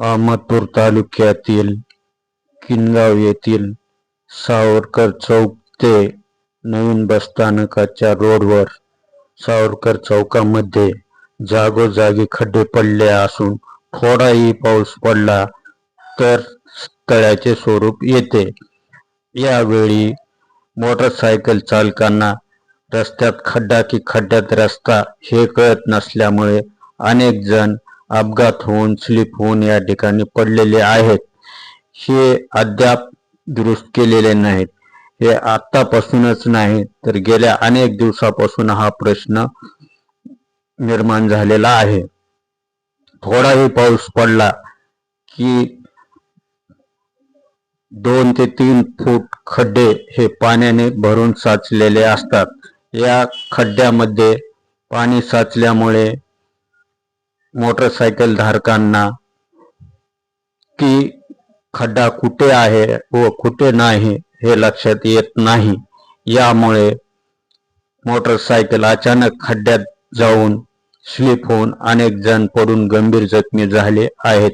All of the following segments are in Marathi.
अहमदपूर तालुक्यातील किनगाव येथील सावरकर चौक ते नवीन बसस्थानकाच्या रोडवर सावरकर चौकामध्ये जागोजागी खड्डे पडले असून थोडाही पाऊस पडला तर तळ्याचे स्वरूप येते. यावेळी मोटरसायकल चालकांना रस्त्यात खड्डा की खड्ड्यात रस्ता हे कळत नसल्यामुळे अनेक जण अपघात होऊन स्लिप होऊन या ठिकाणी पडलेले आहेत. हे अद्याप दुरुस्त केलेले नाहीत. हे आतापासूनच नाही तर गेल्या अनेक दिवसापासून हा प्रश्न निर्माण झालेला आहे. थोडाही पाऊस पडला की दोन ते तीन फूट खड्डे हे पाण्याने भरून साचलेले असतात. या खड्ड्यामध्ये पाणी साचल्यामुळे मोटरसायकल धारकांना की खड्डा कुठे आहे व कुठे नाही हे लक्षात येत नाही. यामुळे मोटरसायकल अचानक खड्ड्यात जाऊन स्लिप होऊन अनेक जण पडून गंभीर जखमी झाले आहेत.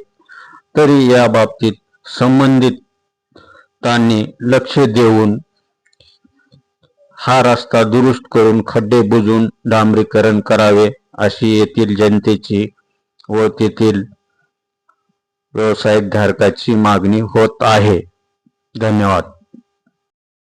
तरी या बाबतीत संबंधितांनी लक्ष देऊन हा रस्ता दुरुस्त करून खड्डे बुजून डांबरीकरण करावे अशी येथील जनतेची व तेथील व्यावसायिक धारकाची मागणी होत आहे. धन्यवाद.